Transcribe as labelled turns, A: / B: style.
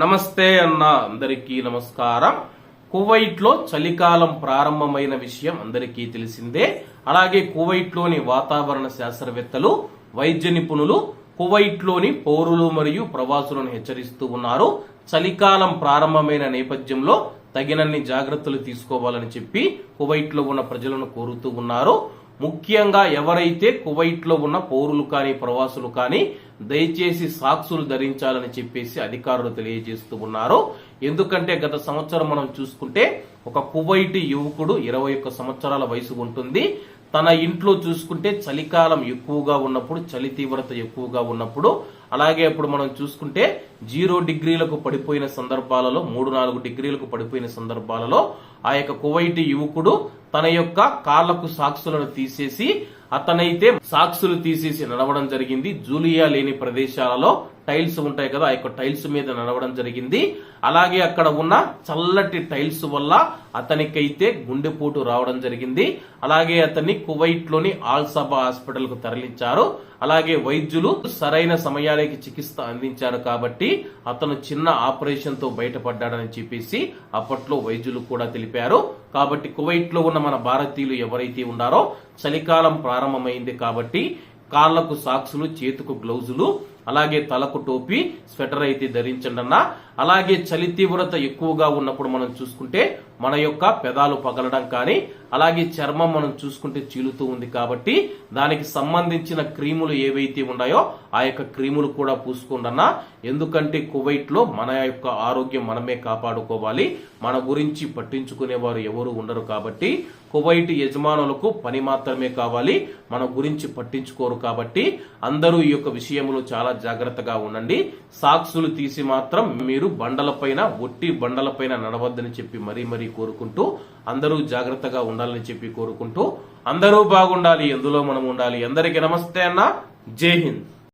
A: నమస్తే అన్న అందరికీ నమస్కారం. కువైట్లో చలికాలం ప్రారంభమైన విషయం అందరికీ తెలిసిందే. అలాగే కువైట్లోని వాతావరణ శాస్త్రవేత్తలు వైద్య నిపుణులు కువైట్లోని పౌరులు మరియు ప్రవాసులను హెచ్చరిస్తూ ఉన్నారు. చలికాలం ప్రారంభమైన నేపథ్యంలో తగినన్ని జాగ్రత్తలు తీసుకోవాలని చెప్పి కువైట్లో ఉన్న ప్రజలను కోరుతూ ఉన్నారు. ముఖ్యంగా ఎవరైతే కువైట్లో ఉన్న పౌరులు కానీ ప్రవాసులు కానీ దయచేసి సాక్సులు ధరించాలని చెప్పేసి అధికారులు తెలియజేస్తూ ఉన్నారు. ఎందుకంటే గత సంవత్సరం మనం చూసుకుంటే ఒక కువైట్ యువకుడు ఇరవై ఒక్క సంవత్సరాల వయసు ఉంటుంది. తన ఇంట్లో చూసుకుంటే చలికాలం ఎక్కువగా ఉన్నప్పుడు చలి తీవ్రత ఎక్కువగా ఉన్నప్పుడు అలాగే అప్పుడు మనం చూసుకుంటే జీరో డిగ్రీలకు పడిపోయిన సందర్భాలలో మూడు నాలుగు డిగ్రీలకు పడిపోయిన సందర్భాలలో ఆ యొక్క కువైటి యువకుడు తన యొక్క కాళ్ళకు సాక్సులను తీసేసి అతనైతే సాక్సులు తీసేసి నడవడం జరిగింది. జూలియా లేని ప్రదేశాలలో టైల్స్ ఉంటాయి కదా ఆ యొక్క టైల్స్ మీద నడవడం జరిగింది. అలాగే అక్కడ ఉన్న చల్లటి టైల్స్ వల్ల అతనికైతే గుండెపోటు రావడం జరిగింది. అలాగే అతన్ని కువైట్లోని ఆల్సబా హాస్పిటల్కు తరలించారు. అలాగే వైద్యులు సరైన సమయానికి చికిత్స అందించారు కాబట్టి అతను చిన్న ఆపరేషన్తో బయటపడ్డాడని చెప్పేసి అప్పట్లో వైద్యులు కూడా తెలిపారు. కాబట్టి కువైట్లో ఉన్న మన భారతీయులు ఎవరైతే ఉన్నారో చలికాలం ప్రారంభమైంది కాబట్టి కాళ్ళకు సాక్సులు చేతుకు గ్లౌజులు అలాగే తలకు టోపీ స్వెటర్ అయితే ధరించండి అన్న అలాగే చలి తీవ్రత ఎక్కువగా ఉన్నప్పుడు మనం చూసుకుంటే మన యొక్క పెదాలు పగలడం కానీ అలాగే చర్మం మనం చూసుకుంటే చీలుతూ ఉంది కాబట్టి దానికి సంబంధించిన క్రీములు ఏవైతే ఉన్నాయో ఆ యొక్క క్రీములు కూడా పూసుకోండి అన్న ఎందుకంటే కువైట్లో మన యొక్క ఆరోగ్యం మనమే కాపాడుకోవాలి. మన గురించి పట్టించుకునే వారు ఎవరు ఉండరు కాబట్టి కువైట్ యజమానులకు పని మాత్రమే కావాలి. మన గురించి పట్టించుకోరు కాబట్టి అందరూ ఈ యొక్క విషయంలో చాలా జాగ్రత్తగా ఉండండి. సాక్సులు తీసి మాత్రం మీరు బండలపైన ఒట్టి బండలపైన నడవద్దని చెప్పి మరీ మరీ కోరుకుంటూ అందరూ జాగ్రత్తగా ఉండాలని చెప్పి కోరుకుంటూ అందరూ బాగుండాలి ఎందులో మనం ఉండాలి? అందరికీ నమస్తే అన్న. జై హింద్.